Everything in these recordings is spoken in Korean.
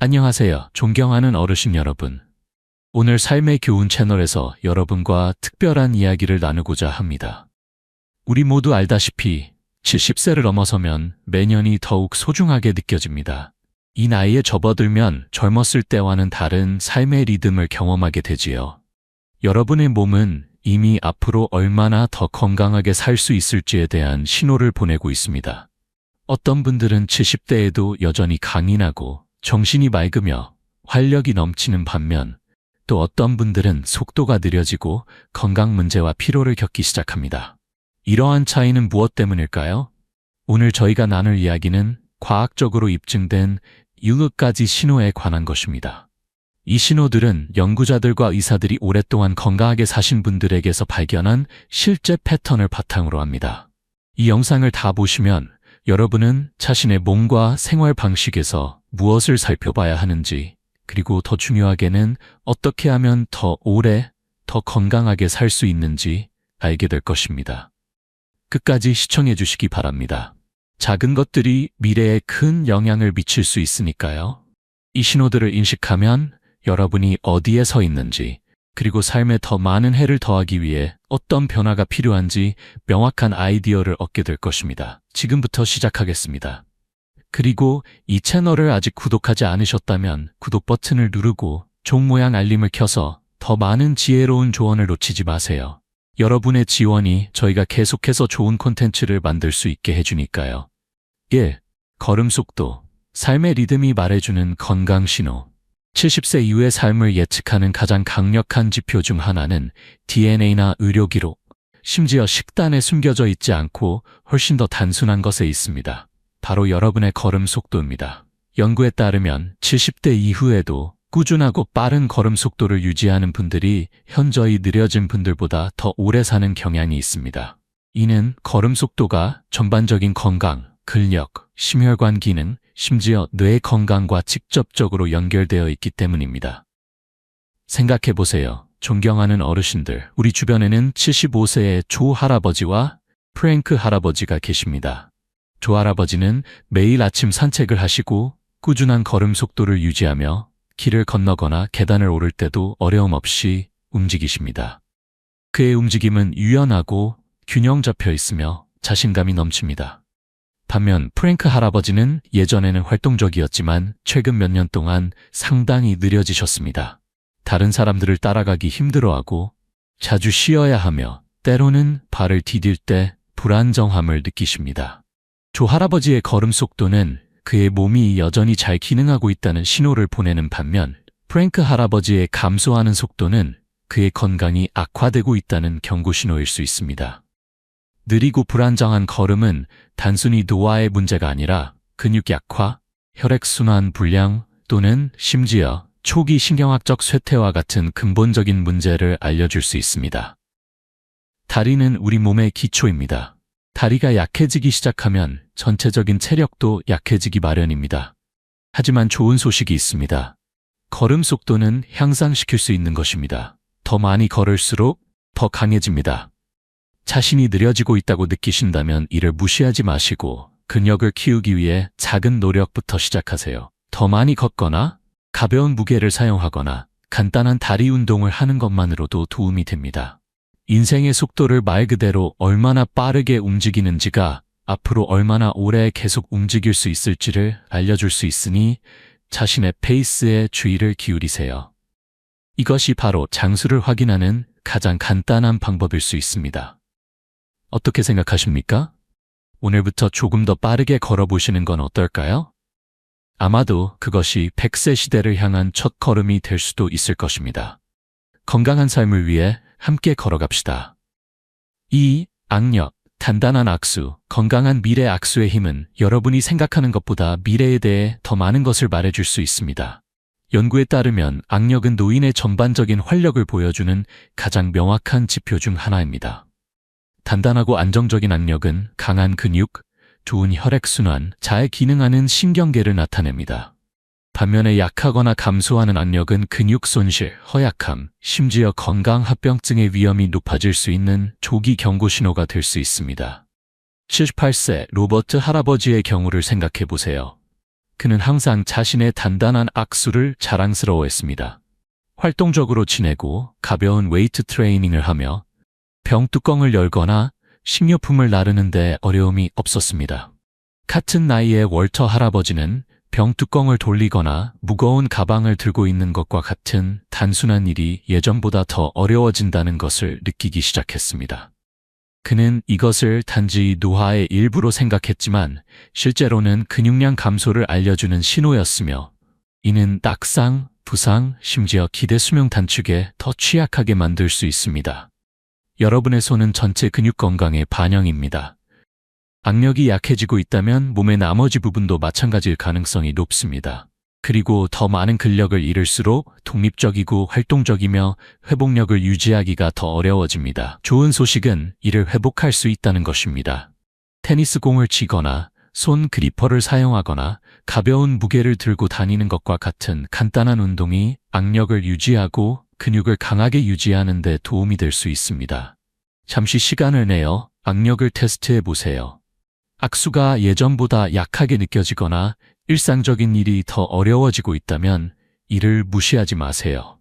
안녕하세요. 존경하는 어르신 여러분. 오늘 삶의 교훈 채널에서 여러분과 특별한 이야기를 나누고자 합니다. 우리 모두 알다시피 70세를 넘어서면 매년이 더욱 소중하게 느껴집니다. 이 나이에 접어들면 젊었을 때와는 다른 삶의 리듬을 경험하게 되지요. 여러분의 몸은 이미 앞으로 얼마나 더 건강하게 살 수 있을지에 대한 신호를 보내고 있습니다. 어떤 분들은 70대에도 여전히 강인하고 정신이 맑으며 활력이 넘치는 반면 또 어떤 분들은 속도가 느려지고 건강 문제와 피로를 겪기 시작합니다. 이러한 차이는 무엇 때문일까요? 오늘 저희가 나눌 이야기는 과학적으로 입증된 가지 신호에 관한 것입니다. 이 신호들은 연구자들과 의사들이 오랫동안 건강하게 사신 분들에게서 발견한 실제 패턴을 바탕으로 합니다. 이 영상을 다 보시면 여러분은 자신의 몸과 생활 방식에서 무엇을 살펴봐야 하는지, 그리고 더 중요하게는 어떻게 하면 더 오래, 더 건강하게 살 수 있는지 알게 될 것입니다. 끝까지 시청해 주시기 바랍니다. 작은 것들이 미래에 큰 영향을 미칠 수 있으니까요. 이 신호들을 인식하면 여러분이 어디에 서 있는지, 그리고 삶에 더 많은 해를 더하기 위해 어떤 변화가 필요한지 명확한 아이디어를 얻게 될 것입니다. 지금부터 시작하겠습니다. 그리고 이 채널을 아직 구독하지 않으셨다면 구독 버튼을 누르고 종 모양 알림을 켜서 더 많은 지혜로운 조언을 놓치지 마세요. 여러분의 지원이 저희가 계속해서 좋은 콘텐츠를 만들 수 있게 해주니까요. 1. 걸음 속도. 삶의 리듬이 말해주는 건강 신호. 70세 이후의 삶을 예측하는 가장 강력한 지표 중 하나는 DNA나 의료 기록, 심지어 식단에 숨겨져 있지 않고 훨씬 더 단순한 것에 있습니다. 바로 여러분의 걸음 속도입니다. 연구에 따르면 70대 이후에도 꾸준하고 빠른 걸음 속도를 유지하는 분들이 현저히 느려진 분들보다 더 오래 사는 경향이 있습니다. 이는 걸음 속도가 전반적인 건강, 근력, 심혈관 기능, 심지어 뇌 건강과 직접적으로 연결되어 있기 때문입니다. 생각해 보세요. 존경하는 어르신들, 우리 주변에는 75세의 조 할아버지와 프랭크 할아버지가 계십니다. 조 할아버지는 매일 아침 산책을 하시고 꾸준한 걸음 속도를 유지하며 길을 건너거나 계단을 오를 때도 어려움 없이 움직이십니다. 그의 움직임은 유연하고 균형 잡혀 있으며 자신감이 넘칩니다. 반면 프랭크 할아버지는 예전에는 활동적이었지만 최근 몇 년 동안 상당히 느려지셨습니다. 다른 사람들을 따라가기 힘들어하고 자주 쉬어야 하며 때로는 발을 디딜 때 불안정함을 느끼십니다. 조 할아버지의 걸음 속도는 그의 몸이 여전히 잘 기능하고 있다는 신호를 보내는 반면 프랭크 할아버지의 감소하는 속도는 그의 건강이 악화되고 있다는 경고 신호일 수 있습니다. 느리고 불안정한 걸음은 단순히 노화의 문제가 아니라 근육 약화, 혈액순환 불량 또는 심지어 초기 신경학적 쇠퇴와 같은 근본적인 문제를 알려줄 수 있습니다. 다리는 우리 몸의 기초입니다. 다리가 약해지기 시작하면 전체적인 체력도 약해지기 마련입니다. 하지만 좋은 소식이 있습니다. 걸음 속도는 향상시킬 수 있는 것입니다. 더 많이 걸을수록 더 강해집니다. 자신이 느려지고 있다고 느끼신다면 이를 무시하지 마시고 근력을 키우기 위해 작은 노력부터 시작하세요. 더 많이 걷거나 가벼운 무게를 사용하거나 간단한 다리 운동을 하는 것만으로도 도움이 됩니다. 인생의 속도를 말 그대로 얼마나 빠르게 움직이는지가 앞으로 얼마나 오래 계속 움직일 수 있을지를 알려줄 수 있으니 자신의 페이스에 주의를 기울이세요. 이것이 바로 장수를 확인하는 가장 간단한 방법일 수 있습니다. 어떻게 생각하십니까? 오늘부터 조금 더 빠르게 걸어보시는 건 어떨까요? 아마도 그것이 100세 시대를 향한 첫 걸음이 될 수도 있을 것입니다. 건강한 삶을 위해 함께 걸어갑시다. 이 악력, 단단한 악수, 건강한 미래 악수의 힘은 여러분이 생각하는 것보다 미래에 대해 더 많은 것을 말해줄 수 있습니다. 연구에 따르면 악력은 노인의 전반적인 활력을 보여주는 가장 명확한 지표 중 하나입니다. 단단하고 안정적인 악력은 강한 근육, 좋은 혈액순환, 잘 기능하는 신경계를 나타냅니다. 반면에 약하거나 감소하는 악력은 근육 손실, 허약함, 심지어 건강 합병증의 위험이 높아질 수 있는 조기 경고 신호가 될 수 있습니다. 78세 로버트 할아버지의 경우를 생각해 보세요. 그는 항상 자신의 단단한 악수를 자랑스러워했습니다. 활동적으로 지내고 가벼운 웨이트 트레이닝을 하며 병뚜껑을 열거나 식료품을 나르는데 어려움이 없었습니다. 같은 나이의 월터 할아버지는 병뚜껑을 돌리거나 무거운 가방을 들고 있는 것과 같은 단순한 일이 예전보다 더 어려워진다는 것을 느끼기 시작했습니다. 그는 이것을 단지 노화의 일부로 생각했지만 실제로는 근육량 감소를 알려주는 신호였으며 이는 낙상, 부상, 심지어 기대 수명 단축에 더 취약하게 만들 수 있습니다. 여러분의 손은 전체 근육 건강의 반영입니다. 악력이 약해지고 있다면 몸의 나머지 부분도 마찬가지일 가능성이 높습니다. 그리고 더 많은 근력을 잃을수록 독립적이고 활동적이며 회복력을 유지하기가 더 어려워집니다. 좋은 소식은 이를 회복할 수 있다는 것입니다. 테니스 공을 치거나 손 그리퍼를 사용하거나 가벼운 무게를 들고 다니는 것과 같은 간단한 운동이 악력을 유지하고 근육을 강하게 유지하는 데 도움이 될 수 있습니다. 잠시 시간을 내어 악력을 테스트해 보세요. 악수가 예전보다 약하게 느껴지거나 일상적인 일이 더 어려워지고 있다면 이를 무시하지 마세요.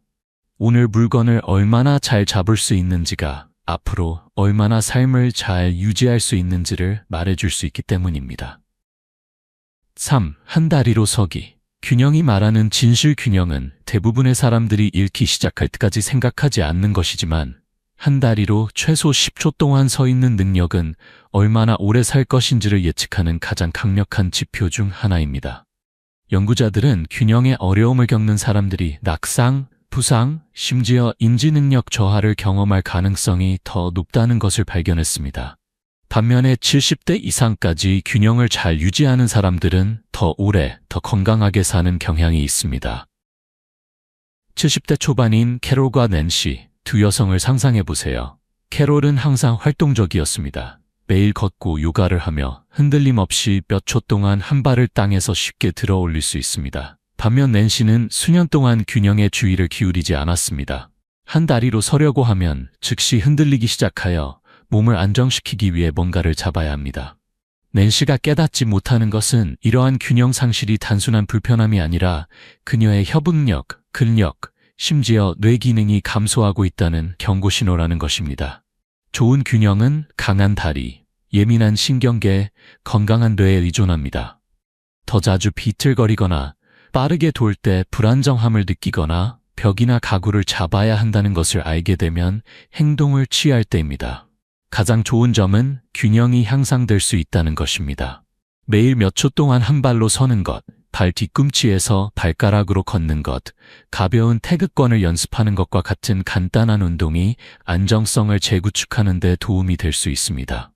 오늘 물건을 얼마나 잘 잡을 수 있는지가 앞으로 얼마나 삶을 잘 유지할 수 있는지를 말해줄 수 있기 때문입니다. 3. 한 다리로 서기. 균형이 말하는 진실 균형은 대부분의 사람들이 잃기 시작할 때까지 생각하지 않는 것이지만 한 다리로 최소 10초 동안 서 있는 능력은 얼마나 오래 살 것인지를 예측하는 가장 강력한 지표 중 하나입니다. 연구자들은 균형의 어려움을 겪는 사람들이 낙상, 부상, 심지어 인지 능력 저하를 경험할 가능성이 더 높다는 것을 발견했습니다. 반면에 70대 이상까지 균형을 잘 유지하는 사람들은 더 오래, 더 건강하게 사는 경향이 있습니다. 70대 초반인 캐롤과 낸시, 두 여성을 상상해 보세요. 캐롤은 항상 활동적이었습니다. 매일 걷고 요가를 하며 흔들림 없이 몇 초 동안 한 발을 땅에서 쉽게 들어 올릴 수 있습니다. 반면 낸시는 수년 동안 균형에 주의를 기울이지 않았습니다. 한 다리로 서려고 하면 즉시 흔들리기 시작하여 몸을 안정시키기 위해 뭔가를 잡아야 합니다. 낸시가 깨닫지 못하는 것은 이러한 균형 상실이 단순한 불편함이 아니라 그녀의 협응력, 근력, 심지어 뇌 기능이 감소하고 있다는 경고 신호라는 것입니다. 좋은 균형은 강한 다리, 예민한 신경계, 건강한 뇌에 의존합니다. 더 자주 비틀거리거나 빠르게 돌 때 불안정함을 느끼거나 벽이나 가구를 잡아야 한다는 것을 알게 되면 행동을 취할 때입니다. 가장 좋은 점은 균형이 향상될 수 있다는 것입니다. 매일 몇 초 동안 한 발로 서는 것, 발 뒤꿈치에서 발가락으로 걷는 것, 가벼운 태극권을 연습하는 것과 같은 간단한 운동이 안정성을 재구축하는 데 도움이 될 수 있습니다.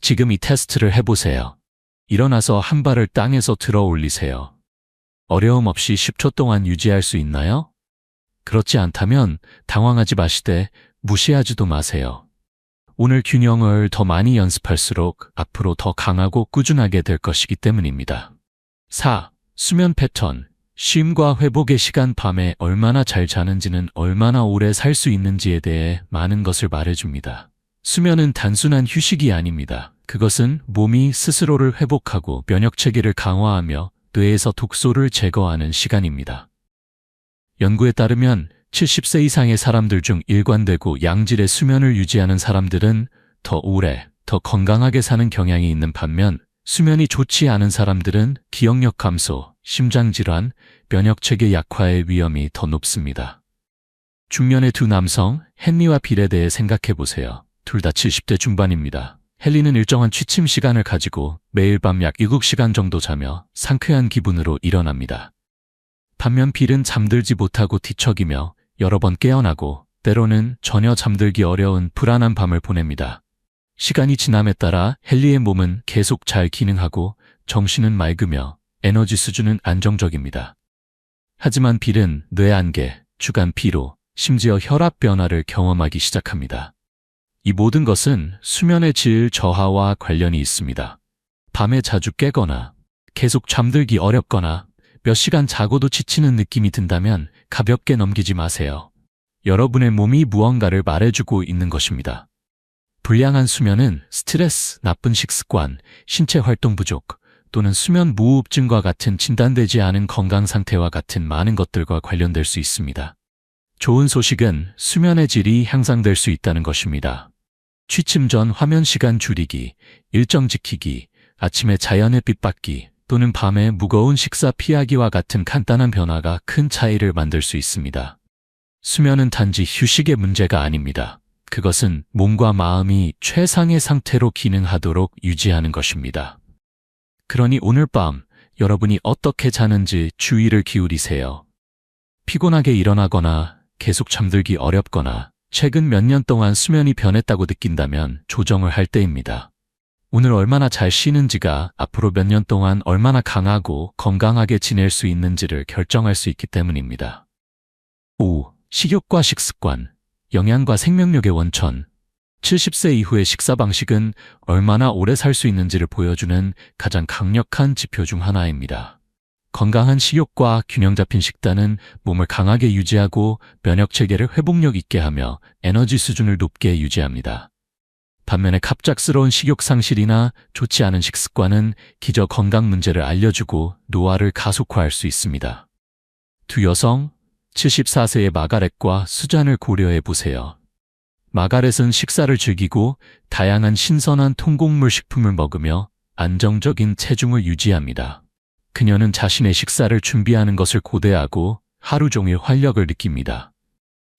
지금 이 테스트를 해보세요. 일어나서 한 발을 땅에서 들어 올리세요. 어려움 없이 10초 동안 유지할 수 있나요? 그렇지 않다면 당황하지 마시되 무시하지도 마세요. 오늘 균형을 더 많이 연습할수록 앞으로 더 강하고 꾸준하게 될 것이기 때문입니다. 4. 수면 패턴. 쉼과 회복의 시간 밤에 얼마나 잘 자는지는 얼마나 오래 살 수 있는지에 대해 많은 것을 말해줍니다. 수면은 단순한 휴식이 아닙니다. 그것은 몸이 스스로를 회복하고 면역 체계를 강화하며 뇌에서 독소를 제거하는 시간입니다. 연구에 따르면 70세 이상의 사람들 중 일관되고 양질의 수면을 유지하는 사람들은 더 오래, 더 건강하게 사는 경향이 있는 반면 수면이 좋지 않은 사람들은 기억력 감소, 심장질환, 면역체계 약화의 위험이 더 높습니다. 중년의 두 남성, 헨리와 빌에 대해 생각해 보세요. 둘 다 70대 중반입니다. 헨리는 일정한 취침 시간을 가지고 매일 밤 약 7시간 정도 자며 상쾌한 기분으로 일어납니다. 반면 빌은 잠들지 못하고 뒤척이며 여러 번 깨어나고 때로는 전혀 잠들기 어려운 불안한 밤을 보냅니다. 시간이 지남에 따라 헨리의 몸은 계속 잘 기능하고 정신은 맑으며 에너지 수준은 안정적입니다. 하지만 빌은 뇌 안개, 주간 피로, 심지어 혈압 변화를 경험하기 시작합니다. 이 모든 것은 수면의 질 저하와 관련이 있습니다. 밤에 자주 깨거나 계속 잠들기 어렵거나 몇 시간 자고도 지치는 느낌이 든다면 가볍게 넘기지 마세요. 여러분의 몸이 무언가를 말해주고 있는 것입니다. 불량한 수면은 스트레스, 나쁜 식습관, 신체 활동 부족, 또는 수면 무호흡증과 같은 진단되지 않은 건강 상태와 같은 많은 것들과 관련될 수 있습니다. 좋은 소식은 수면의 질이 향상될 수 있다는 것입니다. 취침 전 화면 시간 줄이기, 일정 지키기, 아침에 자연햇빛 받기 또는 밤에 무거운 식사 피하기와 같은 간단한 변화가 큰 차이를 만들 수 있습니다. 수면은 단지 휴식의 문제가 아닙니다. 그것은 몸과 마음이 최상의 상태로 기능하도록 유지하는 것입니다. 그러니 오늘 밤 여러분이 어떻게 자는지 주의를 기울이세요. 피곤하게 일어나거나 계속 잠들기 어렵거나 최근 몇 년 동안 수면이 변했다고 느낀다면 조정을 할 때입니다. 오늘 얼마나 잘 쉬는지가 앞으로 몇 년 동안 얼마나 강하고 건강하게 지낼 수 있는지를 결정할 수 있기 때문입니다. 5. 식욕과 식습관, 영양과 생명력의 원천. 70세 이후의 식사 방식은 얼마나 오래 살 수 있는지를 보여주는 가장 강력한 지표 중 하나입니다. 건강한 식욕과 균형 잡힌 식단은 몸을 강하게 유지하고 면역 체계를 회복력 있게 하며 에너지 수준을 높게 유지합니다. 반면에 갑작스러운 식욕 상실이나 좋지 않은 식습관은 기저 건강 문제를 알려주고 노화를 가속화할 수 있습니다. 두 여성, 74세의 마가렛과 수잔을 고려해 보세요. 마가렛은 식사를 즐기고 다양한 신선한 통곡물 식품을 먹으며 안정적인 체중을 유지합니다. 그녀는 자신의 식사를 준비하는 것을 고대하고 하루 종일 활력을 느낍니다.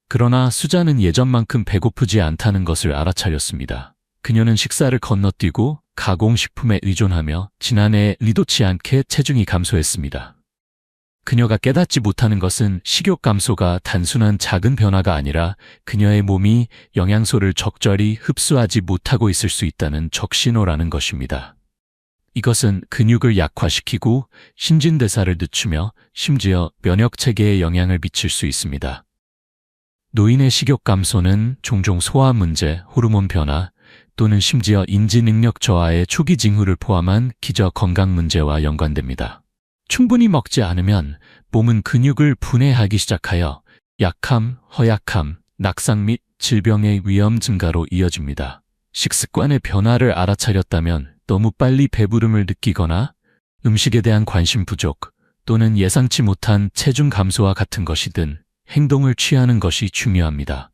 그러나 수잔은 예전만큼 배고프지 않다는 것을 알아차렸습니다. 그녀는 식사를 건너뛰고 가공식품에 의존하며 지난해에 리도치 않게 체중이 감소했습니다. 그녀가 깨닫지 못하는 것은 식욕 감소가 단순한 작은 변화가 아니라 그녀의 몸이 영양소를 적절히 흡수하지 못하고 있을 수 있다는 적신호라는 것입니다. 이것은 근육을 약화시키고 신진대사를 늦추며 심지어 면역 체계에 영향을 미칠 수 있습니다. 노인의 식욕 감소는 종종 소화 문제, 호르몬 변화 또는 심지어 인지 능력 저하의 초기 징후를 포함한 기저 건강 문제와 연관됩니다. 충분히 먹지 않으면 몸은 근육을 분해하기 시작하여 약함, 허약함, 낙상 및 질병의 위험 증가로 이어집니다. 식습관의 변화를 알아차렸다면 너무 빨리 배부름을 느끼거나 음식에 대한 관심 부족 또는 예상치 못한 체중 감소와 같은 것이든 행동을 취하는 것이 중요합니다.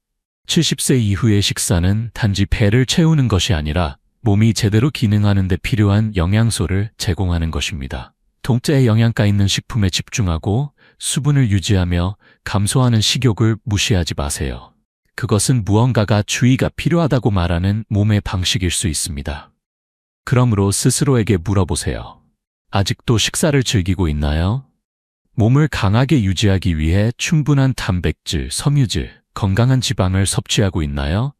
70세 이후의 식사는 단지 배를 채우는 것이 아니라 몸이 제대로 기능하는 데 필요한 영양소를 제공하는 것입니다. 동자의 영양가 있는 식품에 집중하고 수분을 유지하며 감소하는 식욕을 무시하지 마세요. 그것은 무언가가 주의가 필요하다고 말하는 몸의 방식일 수 있습니다. 그러므로 스스로에게 물어보세요. 아직도 식사를 즐기고 있나요? 몸을 강하게 유지하기 위해 충분한 단백질, 섬유질, 건강한 지방을 섭취하고 있나요?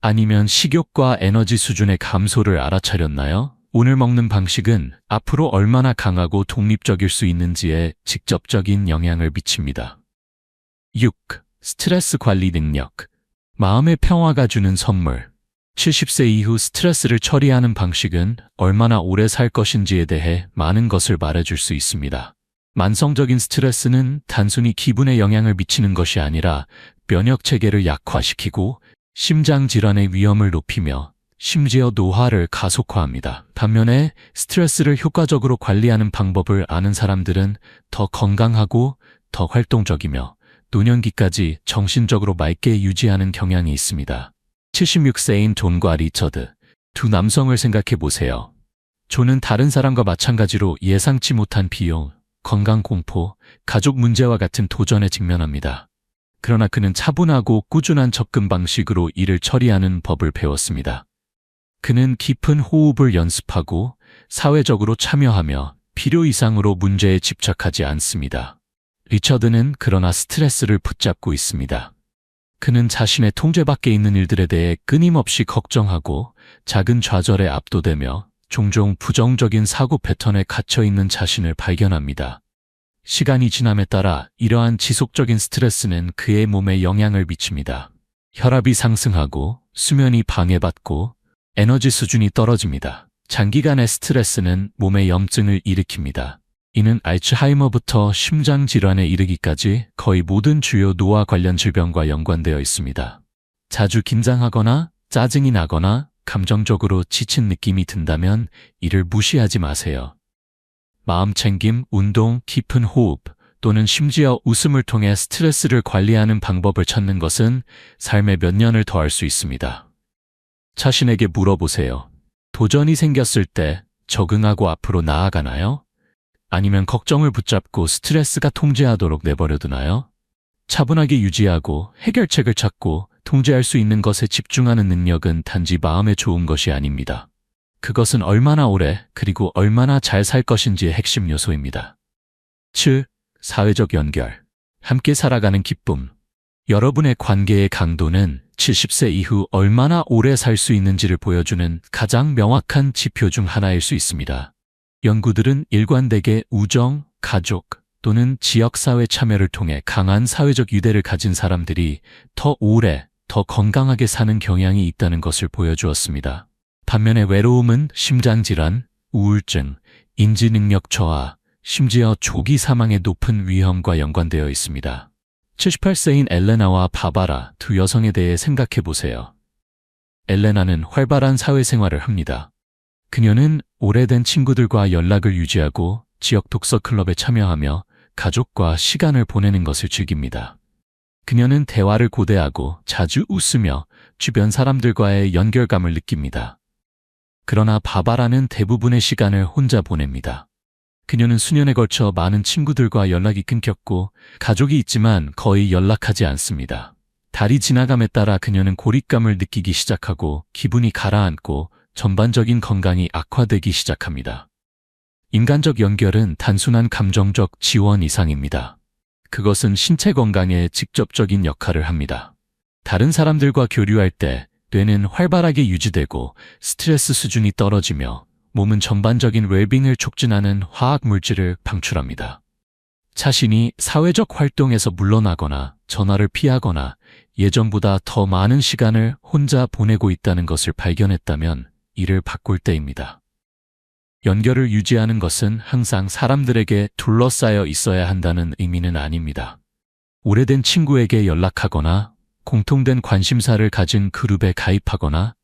아니면 식욕과 에너지 수준의 감소를 알아차렸나요? 오늘 먹는 방식은 앞으로 얼마나 강하고 독립적일 수 있는지에 직접적인 영향을 미칩니다. 6. 스트레스 관리 능력. 마음의 평화가 주는 선물. 70세 이후 스트레스를 처리하는 방식은 얼마나 오래 살 것인지에 대해 많은 것을 말해줄 수 있습니다. 만성적인 스트레스는 단순히 기분에 영향을 미치는 것이 아니라 면역 체계를 약화시키고 심장 질환의 위험을 높이며 심지어 노화를 가속화합니다. 반면에 스트레스를 효과적으로 관리하는 방법을 아는 사람들은 더 건강하고 더 활동적이며 노년기까지 정신적으로 맑게 유지하는 경향이 있습니다. 76세인 존과 리처드, 두 남성을 생각해 보세요. 존은 다른 사람과 마찬가지로 예상치 못한 비용, 건강 공포, 가족 문제와 같은 도전에 직면합니다. 그러나 그는 차분하고 꾸준한 접근 방식으로 일을 처리하는 법을 배웠습니다. 그는 깊은 호흡을 연습하고 사회적으로 참여하며 필요 이상으로 문제에 집착하지 않습니다. 리처드는 그러나 스트레스를 붙잡고 있습니다. 그는 자신의 통제 밖에 있는 일들에 대해 끊임없이 걱정하고 작은 좌절에 압도되며 종종 부정적인 사고 패턴에 갇혀 있는 자신을 발견합니다. 시간이 지남에 따라 이러한 지속적인 스트레스는 그의 몸에 영향을 미칩니다. 혈압이 상승하고 수면이 방해받고 에너지 수준이 떨어집니다. 장기간의 스트레스는 몸에 염증을 일으킵니다. 이는 알츠하이머부터 심장 질환에 이르기까지 거의 모든 주요 노화 관련 질병과 연관되어 있습니다. 자주 긴장하거나 짜증이 나거나 감정적으로 지친 느낌이 든다면 이를 무시하지 마세요. 마음 챙김, 운동, 깊은 호흡, 또는 심지어 웃음을 통해 스트레스를 관리하는 방법을 찾는 것은 삶에 몇 년을 더할 수 있습니다. 자신에게 물어보세요. 도전이 생겼을 때 적응하고 앞으로 나아가나요? 아니면 걱정을 붙잡고 스트레스가 통제하도록 내버려두나요? 차분하게 유지하고 해결책을 찾고 통제할 수 있는 것에 집중하는 능력은 단지 마음에 좋은 것이 아닙니다. 그것은 얼마나 오래 그리고 얼마나 잘 살 것인지의 핵심 요소입니다. 7. 사회적 연결. 함께 살아가는 기쁨. 여러분의 관계의 강도는 70세 이후 얼마나 오래 살 수 있는지를 보여주는 가장 명확한 지표 중 하나일 수 있습니다. 연구들은 일관되게 우정, 가족 또는 지역사회 참여를 통해 강한 사회적 유대를 가진 사람들이 더 오래, 더 건강하게 사는 경향이 있다는 것을 보여주었습니다. 반면에 외로움은 심장질환, 우울증, 인지능력 저하, 심지어 조기 사망의 높은 위험과 연관되어 있습니다. 78세인 엘레나와 바바라 두 여성에 대해 생각해 보세요. 엘레나는 활발한 사회생활을 합니다. 그녀는 오래된 친구들과 연락을 유지하고 지역 독서 클럽에 참여하며 가족과 시간을 보내는 것을 즐깁니다. 그녀는 대화를 고대하고 자주 웃으며 주변 사람들과의 연결감을 느낍니다. 그러나 바바라는 대부분의 시간을 혼자 보냅니다. 그녀는 수년에 걸쳐 많은 친구들과 연락이 끊겼고 가족이 있지만 거의 연락하지 않습니다. 달이 지나감에 따라 그녀는 고립감을 느끼기 시작하고 기분이 가라앉고 전반적인 건강이 악화되기 시작합니다. 인간적 연결은 단순한 감정적 지원 이상입니다. 그것은 신체 건강에 직접적인 역할을 합니다. 다른 사람들과 교류할 때 뇌는 활발하게 유지되고 스트레스 수준이 떨어지며 몸은 전반적인 웰빙을 촉진하는 화학 물질을 방출합니다. 자신이 사회적 활동에서 물러나거나 전화를 피하거나 예전보다 더 많은 시간을 혼자 보내고 있다는 것을 발견했다면 이를 바꿀 때입니다. 연결을 유지하는 것은 항상 사람들에게 둘러싸여 있어야 한다는 의미는 아닙니다. 오래된 친구에게 연락하거나 공통된 관심사를 가진 그룹에 가입하거나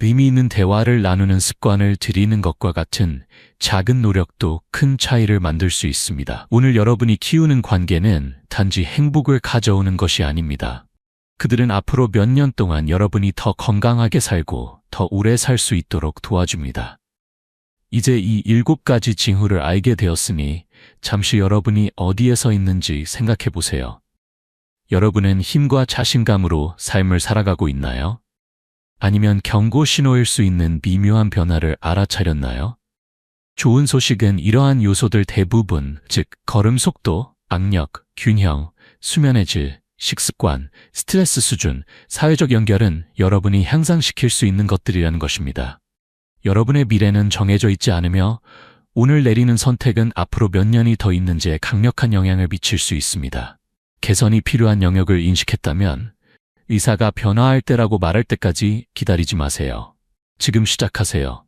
의미 있는 대화를 나누는 습관을 들이는 것과 같은 작은 노력도 큰 차이를 만들 수 있습니다. 오늘 여러분이 키우는 관계는 단지 행복을 가져오는 것이 아닙니다. 그들은 앞으로 몇 년 동안 여러분이 더 건강하게 살고 더 오래 살 수 있도록 도와줍니다. 이제 이 일곱 가지 징후를 알게 되었으니 잠시 여러분이 어디에 서 있는지 생각해 보세요. 여러분은 힘과 자신감으로 삶을 살아가고 있나요? 아니면 경고 신호일 수 있는 미묘한 변화를 알아차렸나요? 좋은 소식은 이러한 요소들 대부분, 즉, 걸음 속도, 악력, 균형, 수면의 질, 식습관, 스트레스 수준, 사회적 연결은 여러분이 향상시킬 수 있는 것들이라는 것입니다. 여러분의 미래는 정해져 있지 않으며 오늘 내리는 선택은 앞으로 몇 년이 더 있는지에 강력한 영향을 미칠 수 있습니다. 개선이 필요한 영역을 인식했다면 의사가 변화할 때라고 말할 때까지 기다리지 마세요. 지금 시작하세요.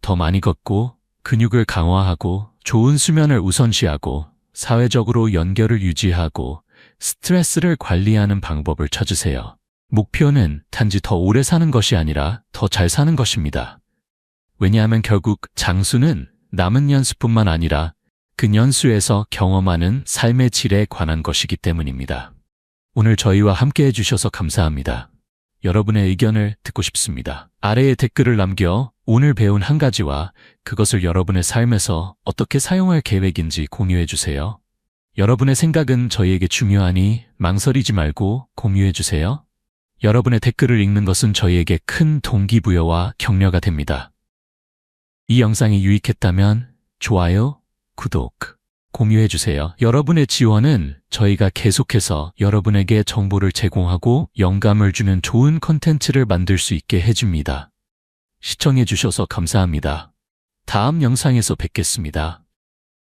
더 많이 걷고 근육을 강화하고 좋은 수면을 우선시하고 사회적으로 연결을 유지하고 스트레스를 관리하는 방법을 찾으세요. 목표는 단지 더 오래 사는 것이 아니라 더 잘 사는 것입니다. 왜냐하면 결국 장수는 남은 연수뿐만 아니라 그 연수에서 경험하는 삶의 질에 관한 것이기 때문입니다. 오늘 저희와 함께 해주셔서 감사합니다. 여러분의 의견을 듣고 싶습니다. 아래에 댓글을 남겨 오늘 배운 한 가지와 그것을 여러분의 삶에서 어떻게 사용할 계획인지 공유해 주세요. 여러분의 생각은 저희에게 중요하니 망설이지 말고 공유해 주세요. 여러분의 댓글을 읽는 것은 저희에게 큰 동기부여와 격려가 됩니다. 이 영상이 유익했다면 좋아요, 구독, 공유해 주세요. 여러분의 지원은 저희가 계속해서 여러분에게 정보를 제공하고 영감을 주는 좋은 컨텐츠를 만들 수 있게 해줍니다. 시청해 주셔서 감사합니다. 다음 영상에서 뵙겠습니다.